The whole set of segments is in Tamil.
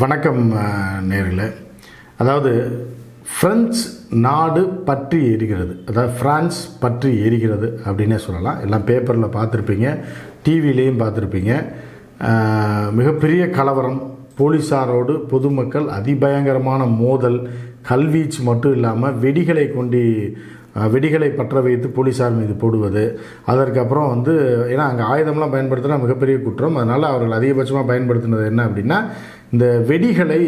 வணக்கம் நேரில் அதாவது ஃப்ரெஞ்ச் நாடு பற்றி எரிகிறது. அதாவது ஃப்ரான்ஸ் பற்றி எரிகிறது அப்படின்னே சொல்லலாம். எல்லாம் பேப்பரில் பார்த்துருப்பீங்க டிவிலையும் பார்த்துருப்பீங்க. மிகப்பெரிய கலவரம். போலீஸாரோடு பொதுமக்கள் அதிபயங்கரமான மோதல். கல்வீச்சு மட்டும் இல்லாமல் வெடிகளை கொண்டு வெடிகளை பற்ற வைத்து போலீஸார் மீது போடுவது. அதற்கப்புறம் வந்து ஏன்னா அங்கே ஆயுதம்லாம் பயன்படுத்தினா மிகப்பெரிய குற்றம். அதனால் அவர்கள் அதிகபட்சமாக பயன்படுத்தினது என்ன அப்படின்னா இந்த வெடிகளை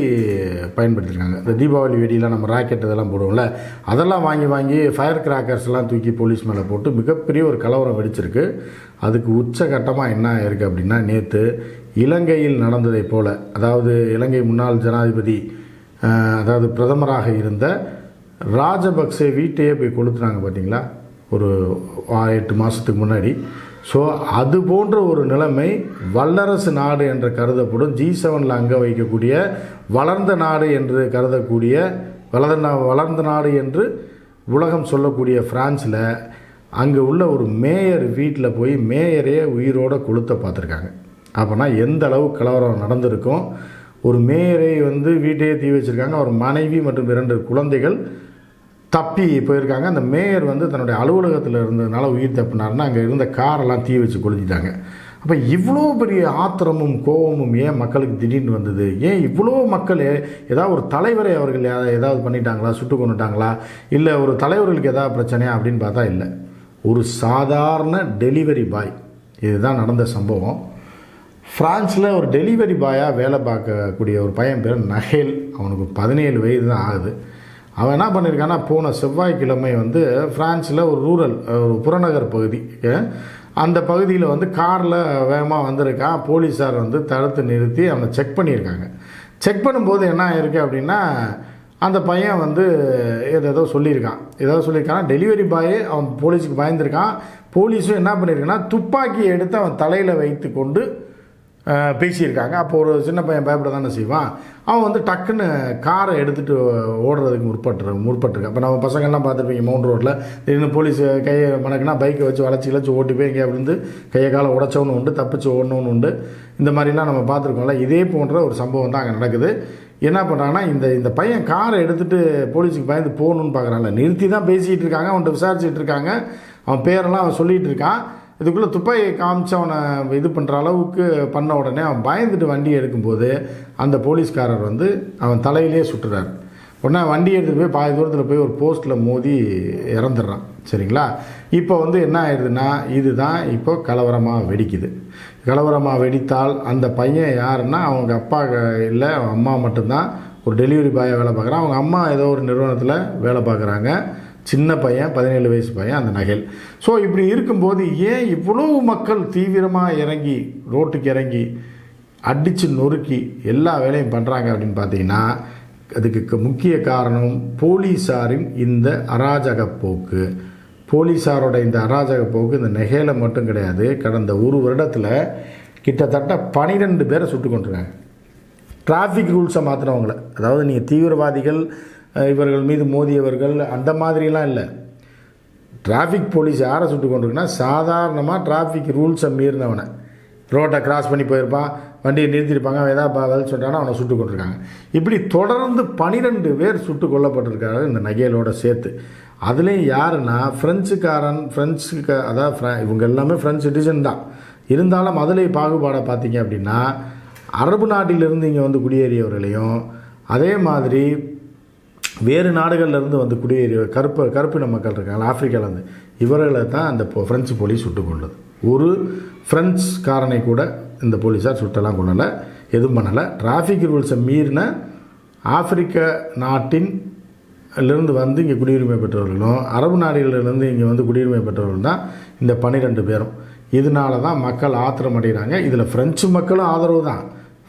பயன்படுத்தியிருக்காங்க இந்த தீபாவளி வெடியெலாம் நம்ம ராக்கெட் இதெல்லாம் போடுவோம்ல அதெல்லாம் வாங்கி வாங்கி ஃபயர் கிராக்கர்ஸ்லாம் தூக்கி போலீஸ் மேலே போட்டு மிகப்பெரிய ஒரு கலவரம் வெடிச்சிருக்கு. அதுக்கு உச்சகட்டமாக என்ன இருக்குது அப்படின்னா நேற்று இலங்கையில் நடந்ததைப் போல் அதாவது இலங்கை முன்னாள் ஜனாதிபதி அதாவது பிரதமராக இருந்த ராஜபக்சே வீட்டையே போய் கொளுத்துனாங்க பார்த்தீங்களா ஒரு எட்டு மாதத்துக்கு முன்னாடி. ஸோ அது போன்ற ஒரு நிலைமை வல்லரசு நாடு என்று கருதப்படும் ஜி செவனில் அங்கே வைக்கக்கூடிய வளர்ந்த நாடு என்று கருதக்கூடிய வளர்ந்த நா- வளர்ந்த நாடு என்று உலகம் சொல்லக்கூடிய ஃப்ரான்ஸில் அங்கே உள்ள ஒரு மேயர் வீட்டில் போய் மேயரே உயிரோட கொளுத்த பார்த்துருக்காங்க. அப்போனா எந்த அளவு கலவரம் நடந்திருக்கும்? ஒரு மேயரை வந்து வீட்டையே தீ வச்சுருக்காங்க. அவர் மனைவி மற்றும் இரண்டு குழந்தைகள் தப்பி போயிருக்காங்க. அந்த மேயர் வந்து தன்னுடைய அலுவலகத்தில் இருந்ததுனால உயிர் தப்புனாருன்னா அங்கே இருந்த காரெல்லாம் தீ வச்சு கொளுத்திட்டாங்க. அப்போ இவ்வளோ பெரிய ஆத்திரமும் கோபமும் ஏன் மக்களுக்கு திடீர்னு வந்தது? ஏன் இவ்வளோ மக்கள் ஏதாவது ஒரு தலைவரை அவர்கள் ஏதாவது பண்ணிட்டாங்களா? சுட்டு கொண்டுட்டாங்களா இல்லை ஒரு தலைவர்களுக்கு ஏதாவது பிரச்சனையா அப்படின்னு பார்த்தா இல்லை. ஒரு சாதாரண டெலிவரி பாய். இதுதான் நடந்த சம்பவம். ஃப்ரான்ஸில் ஒரு டெலிவரி பாயாக வேலை பார்க்கக்கூடிய ஒரு பையன் பேர் நஹேல். அவனுக்கு பதினேழு வயது தான் ஆகுது. அவன் என்ன பண்ணியிருக்கான்னா போன செவ்வாய்க்கிழமை வந்து ஃப்ரான்ஸில் ஒரு ரூரல் ஒரு புறநகர் பகுதி அந்த பகுதியில் வந்து காரில் வேகமாக வந்திருக்கான். போலீஸார் வந்து தடுத்து நிறுத்தி அவனை செக் பண்ணியிருக்காங்க. செக் பண்ணும்போது என்ன ஆயிருக்கு அப்படின்னா அந்த பையன் வந்து ஏதோ சொல்லியிருக்கான். ஏதோ சொல்லியிருக்கான்னா டெலிவரி பாயே அவன் போலீஸுக்கு பயந்துருக்கான். போலீஸும் என்ன பண்ணியிருக்கான்னா துப்பாக்கியை எடுத்து அவன் தலையில் வைத்து கொண்டு பேசியிருக்காங்க. அப்போ ஒரு சின்ன பையன் பயப்பட தானே செய்வான். அவன் வந்து டக்குன்னு காரை எடுத்துகிட்டு ஓடுறதுக்கு முற்பட்டு முற்பட்டுருக்கான். இப்போ நம்ம பசங்கள்லாம் பார்த்துருப்பீங்க மவுண்ட் ரோட்டில் திடீர்னு போலீஸ் கையை மணக்குனா பைக்கை வச்சு வளச்சி கிளச்சி ஓட்டி போய் எங்கேயா விழுந்து கையை காலை உடச்சவனு உண்டு தப்பிச்சு ஓடணும்னு உண்டு. இந்த மாதிரிலாம் நம்ம பார்த்துருக்கோம்ல. இதே போன்ற ஒரு சம்பவம் தான் அங்கே நடக்குது. என்ன பண்ணுறாங்கன்னா இந்த இந்த பையன் காரை எடுத்துகிட்டு போலீஸுக்கு பயந்து போகணுன்னு பார்க்குறான்ல. நிறுத்தி தான் பேசிகிட்டு இருக்காங்க அவன்கிட்ட விசாரிச்சுட்டு இருக்காங்க. அவன் பேரெல்லாம் அவன் சொல்லிகிட்டு இருக்கான். இதுக்குள்ளே துப்பாக்கியை காமிச்சு அவனை இது பண்ணுற அளவுக்கு பண்ண உடனே அவன் பயந்துட்டு வண்டியை எடுக்கும்போது அந்த போலீஸ்காரர் வந்து அவன் தலையிலே சுட்டுறாரு. உடனே வண்டி எடுத்துகிட்டு போய் பாதி தூரத்தில் போய் ஒரு போஸ்ட்டில் மோதி இறந்துடுறான். சரிங்களா? இப்போ வந்து என்ன ஆயிடுதுன்னா இதுதான் இப்போ கலவரமாக வெடிக்குது. கலவரமாக வெடித்தால் அந்த பையன் யாருன்னா அவங்க அப்பா இல்லை அவன் அம்மா மட்டும்தான் ஒரு டெலிவரி பாயை வேலை பார்க்குறான். அவங்க அம்மா ஏதோ ஒரு நிறுவனத்தில் வேலை பார்க்குறாங்க. சின்ன பையன் பதினேழு வயசு பையன் அந்த நகைல் ஸோ இப்படி இருக்கும்போது ஏன் இவ்வளவு மக்கள் தீவிரமாக இறங்கி ரோட்டுக்கு இறங்கி அடித்து நொறுக்கி எல்லா வேலையும் பண்ணுறாங்க அப்படின்னு பார்த்தீங்கன்னா அதுக்கு க- முக்கிய காரணம் போலீஸாரின் இந்த அராஜக போக்கு. போலீஸாரோட இந்த அராஜக போக்கு இந்த நெகையில் மட்டும் கிடையாது. கடந்த ஒரு வருடத்தில் கிட்டத்தட்ட பனிரெண்டு பேரை சுட்டு கொண்டிருக்காங்க டிராஃபிக் ரூல்ஸை மாற்றினவங்கள அதாவது நீங்கள் தீவிரவாதிகள் இவர்கள் மீது மோதியவர்கள் அந்த மாதிரிலாம் இல்லை. டிராஃபிக் போலீஸ் யாரை சுட்டு கொண்டிருக்குன்னா சாதாரணமாக டிராஃபிக் ரூல்ஸை மீறினவனை. ரோட்டை கிராஸ் பண்ணி போயிருப்பான் வண்டியை நிறுத்தியிருப்பாங்க அவன் ஏதாவது பதில் சொல்லிட்டானா அவனை சுட்டு கொண்டிருக்காங்க. இப்படி தொடர்ந்து பனிரெண்டு பேர் சுட்டு கொல்லப்பட்டிருக்காரு இந்த நகையலோட சேர்த்து. அதுலேயும் யாருன்னா ஃப்ரெஞ்சுக்காரன் ஃப்ரெஞ்சுக்கு அதாவது ஃப்ர- இவங்க எல்லாமே ஃப்ரெஞ்சு சிட்டிசன் தான். இருந்தாலும் அதுலேயும் பாகுபாடை பார்த்தீங்க அப்படின்னா அரபு நாட்டிலிருந்து இங்கே வந்து குடியேறியவர்களையும் அதே மாதிரி வேறு நாடுகள்லேருந்து வந்து குடியேறிய கருப்பு கருப்பின மக்கள் இருக்காங்க ஆப்பிரிக்காவிலேருந்து இவர்களை தான் அந்த ஃப்ரெஞ்சு போலீஸ் சுட்டுக் கொண்டது. ஒரு பிரெஞ்சுக்காரனை கூட இந்த போலீஸார் சுட்டெல்லாம் கொள்ளலை எதுவும் பண்ணலை. டிராஃபிக் ரூல்ஸை மீறின ஆப்பிரிக்க நாட்டின்லேருந்து வந்து இங்கே குடியுரிமை பெற்றவர்களும் அரபு நாடுகளிலிருந்து இங்கே வந்து குடியுரிமை பெற்றவர்கள் தான் இந்த பன்னிரெண்டு பேரும். இதனால தான் மக்கள் ஆத்திரம் அடைகிறாங்க இதில் ஃப்ரெஞ்சு மக்களும் ஆதரவு தான்.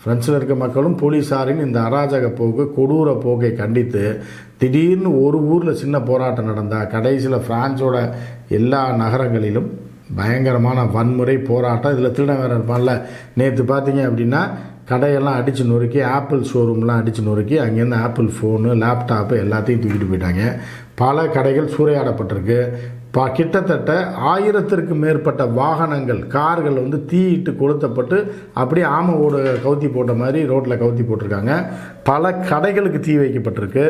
பிரெஞ்சில் இருக்க மக்களும் போலீஸாரின் இந்த அராஜக போக்கு கொடூர போக்கை கண்டித்து திடீர்னு ஒரு ஊரில் சின்ன போராட்டம் நடந்தால் கடைசியில் ஃப்ரான்ஸோட எல்லா நகரங்களிலும் பயங்கரமான வன்முறை போராட்டம். இதில் திருடன் வேறு இருப்பான்ல. நேற்று பார்த்தீங்க அப்படின்னா கடையெல்லாம் அடித்து நொறுக்கி ஆப்பிள் ஷோரூம்லாம் அடித்து நொறுக்கி அங்கேருந்து ஆப்பிள் ஃபோனு லேப்டாப்பு எல்லாத்தையும் தூக்கிட்டு போயிட்டாங்க. பல கடைகள் சூறையாடப்பட்டிருக்கு. பா கிட்டத்தட்ட ஆயிரத்திற்கு மேற்பட்ட வாகனங்கள் கார்கள் வந்து தீயிட்டு கொளுத்தப்பட்டு அப்படியே ஆம ஓடு கவுத்தி போட்ட மாதிரி ரோட்டில் கவுத்தி போட்டிருக்காங்க. பல கடைகளுக்கு தீ வைக்கப்பட்டிருக்கு.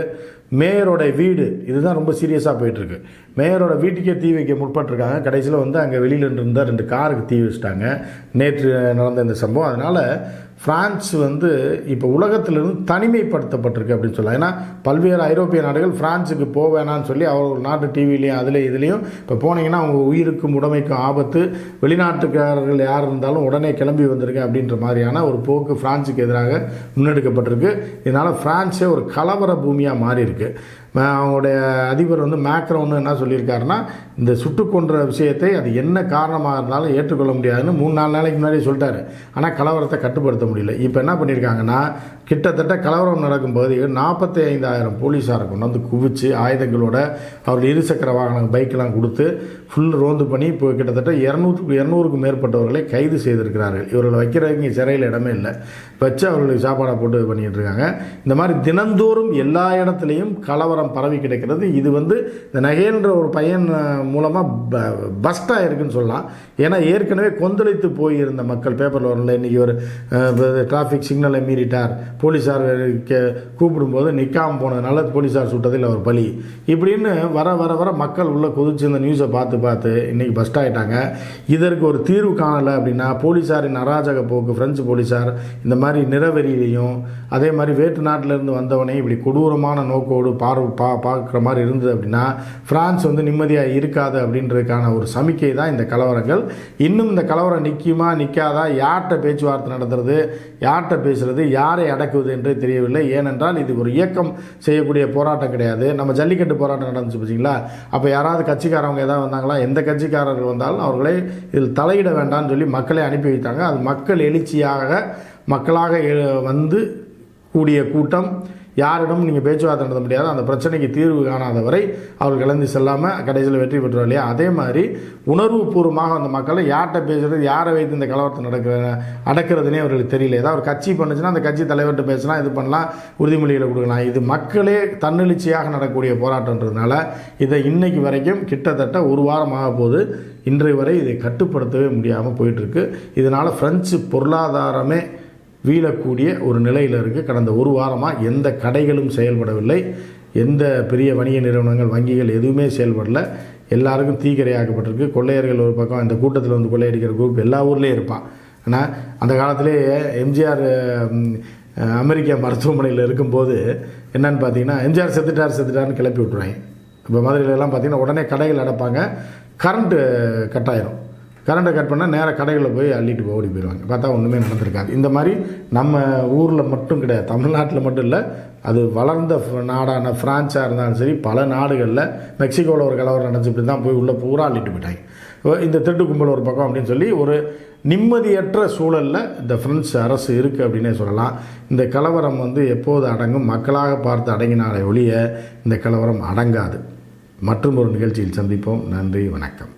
மேயரோட வீடு இதுதான் ரொம்ப சீரியஸாக போயிட்டுருக்கு. மேயரோட வீட்டுக்கே தீ வைக்க முற்பட்டிருக்காங்க. கடைசியில் வந்து அங்கே வெளியில் இருந்த ரெண்டு காருக்கு தீ வச்சிட்டாங்க. நேற்று நடந்த இந்த சம்பவம். அதனால் ஃப்ரான்ஸ் வந்து இப்போ உலகத்திலிருந்து தனிமைப்படுத்தப்பட்டிருக்கு அப்படின்னு சொல்லலாம். ஏன்னா பல்வேறு ஐரோப்பிய நாடுகள் ஃப்ரான்ஸுக்கு போக வேணாம்னு சொல்லி அவர் நாட்டு டிவிலையும் அதில் இதுலேயும் இப்போ போனீங்கன்னா அவங்க உயிருக்கும் உடமைக்கும் ஆபத்து. வெளிநாட்டுக்காரர்கள் யார் இருந்தாலும் உடனே கிளம்பி வந்திருக்கு அப்படின்ற மாதிரியான ஒரு போக்கு ஃப்ரான்ஸுக்கு எதிராக முன்னெடுக்கப்பட்டிருக்கு. இதனால் ஃப்ரான்ஸே ஒரு கலவர பூமியாக மாறியிருக்கு. அவங்களுடைய அதிபர் வந்து மேக்ரோன்னு என்ன சொல்லியிருக்காருன்னா இந்த சுட்டு கொன்ற விஷயத்தை அது என்ன காரணமாக இருந்தாலும் ஏற்றுக்கொள்ள முடியாதுன்னு மூணு நாலு நாளைக்கு முன்னாடி சொல்லிட்டாரு. ஆனால் கலவரத்தை கட்டுப்படுத்த முடியல. இப்போ என்ன பண்ணியிருக்காங்கன்னா கிட்டத்தட்ட கலவரம் நடக்கும் பகுதியில் நாற்பத்தி ஐந்தாயிரம் போலீஸாரை கொண்டு வந்து குவிச்சு ஆயுதங்களோட அவர்கள் இருசக்கர வாகனம் பைக்கெலாம் கொடுத்து ஃபுல் ரோந்து பண்ணி இப்போ கிட்டத்தட்ட இரநூறுக்கு இரநூறுக்கும் மேற்பட்டவர்களை கைது செய்திருக்கிறார்கள். இவர்களை வைக்கிறதுக்கு சிறையில் இடமே இல்லை. வச்சு அவர்களுக்கு சாப்பாடை போட்டு இது இருக்காங்க. இந்த மாதிரி தினந்தோறும் எல்லா இடத்துலையும் கலவரம் பரவி கிடைக்கிறது. இது வந்து இந்த நகைன்ற ஒரு பையன் மூலமாக பஸ்டாக இருக்குன்னு சொல்லலாம். ஏன்னா ஏற்கனவே கொந்தளித்து போயிருந்த மக்கள் பேப்பரில் வரல. இன்றைக்கி ஒரு டிராஃபிக் சிக்னலை மீறிட்டார். போலீஸார் கே கூப்பிடும்போது நிற்காம போனதுனால போலீஸார் சுட்டதில் அவர் பலி. இப்படின்னு வர வர வர மக்கள் உள்ள கொதிச்சு இந்த நியூஸை பார்த்து பார்த்து இன்றைக்கி பஸ்ட் ஆகிட்டாங்க இதற்கு ஒரு தீர்வு காணலை அப்படின்னா போலீஸாரின் அராஜக போக்கு ஃப்ரெஞ்சு போலீஸார் இந்த மாதிரி நிறவெறியிலையும் அதே மாதிரி வேற்று நாட்டிலேருந்து வந்தவனே இப்படி கொடூரமான நோக்கோடு பார்வை பா பார்க்குற மாதிரி இருந்தது அப்படின்னா ஃப்ரான்ஸ் வந்து நிம்மதியாக இருக்காது அப்படின்றதுக்கான ஒரு சமிக்கை தான் இந்த கலவரங்கள். இன்னும் இந்த கலவரம் நிற்குமா நிற்காதா யார்கிட்ட பேச்சுவார்த்தை நடத்துறது யார்கிட்ட பேசுகிறது யாரை அடக்குவது என்றே தெரியவில்லை. ஏனென்றால் இது ஒரு இயக்கம் செய்யக்கூடிய போராட்டம் கிடையாது. நம்ம ஜல்லிக்கட்டு போராட்டம் நடந்துச்சு பார்த்தீங்களா அப்போ யாராவது கட்சிக்காரவங்க ஏதாவது வந்தாங்களா? எந்த கட்சிக்காரர்கள் வந்தாலும் அவர்களை இதில் தலையிட வேண்டாம்னு சொல்லி மக்களை அனுப்பி வைத்தாங்க. அது மக்கள் எழுச்சியாக மக்களாக வந்து கூடிய கூட்டம். யாரிடம் நீங்கள் பேச்சுவார்த்தை நடத்த முடியாது. அந்த பிரச்சனைக்கு தீர்வு காணாத வரை அவர்கள் கிளம்பி செல்லாமல் கடைசியில் வெற்றி பெற்றோம் இல்லையா? அதே மாதிரி உணர்வுபூர்வமாக அந்த மக்களை யார்கிட்ட பேசுறது யாரை வைத்து இந்த கலவரத்தை நடக்கிற அடக்கிறதுனே அவர்களுக்கு தெரியல. ஏதாவது ஒரு கட்சி பண்ணுச்சுன்னா அந்த கட்சி தலைவர்கிட்ட பேசலாம் இது பண்ணலாம் உறுதிமொழிகளை கொடுக்கலாம். இது மக்களே தன்னெழுச்சியாக நடக்கக்கூடிய போராட்டன்றதுனால இதை இன்னைக்கு வரைக்கும் கிட்டத்தட்ட ஒரு வாரம் ஆக போது இன்றைய வரை இதை கட்டுப்படுத்தவே முடியாமல் போயிட்டுருக்கு இதனால் ஃப்ரெஞ்சு பொருளாதாரமே வீழக்கூடிய ஒரு நிலையில் இருக்குது கடந்த ஒரு வாரமாக எந்த கடைகளும் செயல்படவில்லை. எந்த பெரிய வணிக நிறுவனங்கள் வங்கிகள் எதுவுமே செயல்படல. எல்லாருக்கும் தீக்கிரையாக்கப்பட்டிருக்கு. கொள்ளையர்கள் ஒரு பக்கம் இந்த கூட்டத்தில் வந்து கொள்ளையடிக்கிற குரூப் எல்லா ஊர்லேயும் இருப்பான் ஆனால் அந்த காலத்திலே எம்ஜிஆர் அமெரிக்க அமெரிக்கா மருத்துவமனையில் இருக்கும்போது என்னன்னு பார்த்தீங்கன்னா எம்ஜிஆர் செத்துட்டார் செத்துட்டார்னு கிளப்பி விட்ருவாங்க இப்போ மதுரையிலலாம் பார்த்தீங்கன்னா உடனே கடைகள் அடைப்பாங்க. கரண்ட்டு கட்டாயிரும். கரண்ட்டை கட் பண்ணால் நேராக கடைகளில் போய் அள்ளிட்டு ஓடி போயிடுவாங்க பார்த்தா ஒன்றுமே நடந்திருக்காது. இந்த மாதிரி நம்ம ஊரில் மட்டும் கிடையாது. தமிழ்நாட்டில் மட்டும் இல்லை. அது வளர்ந்த நாடான ஃப்ரான்ஸாக இருந்தாலும் சரி பல நாடுகளில் மெக்சிகோவில் ஒரு கலவரம் நடந்துட்டு தான் போய் உள்ளே பூரா அள்ளிட்டு போயிட்டாங்க. இந்த திருட்டு கும்பல் ஒரு பக்கம் அப்படின்னு சொல்லி ஒரு நிம்மதியற்ற சூழலில் இந்த ஃப்ரெண்ட்ஸ் அரசு இருக்குது அப்படின்னே சொல்லலாம். இந்த கலவரம் வந்து எப்போது அடங்கும்? மக்களாக பார்த்து அடங்கினாலே ஒழிய இந்த கலவரம் அடங்காது. மற்றும் ஒரு நிகழ்ச்சியில் சந்திப்போம். நன்றி வணக்கம்.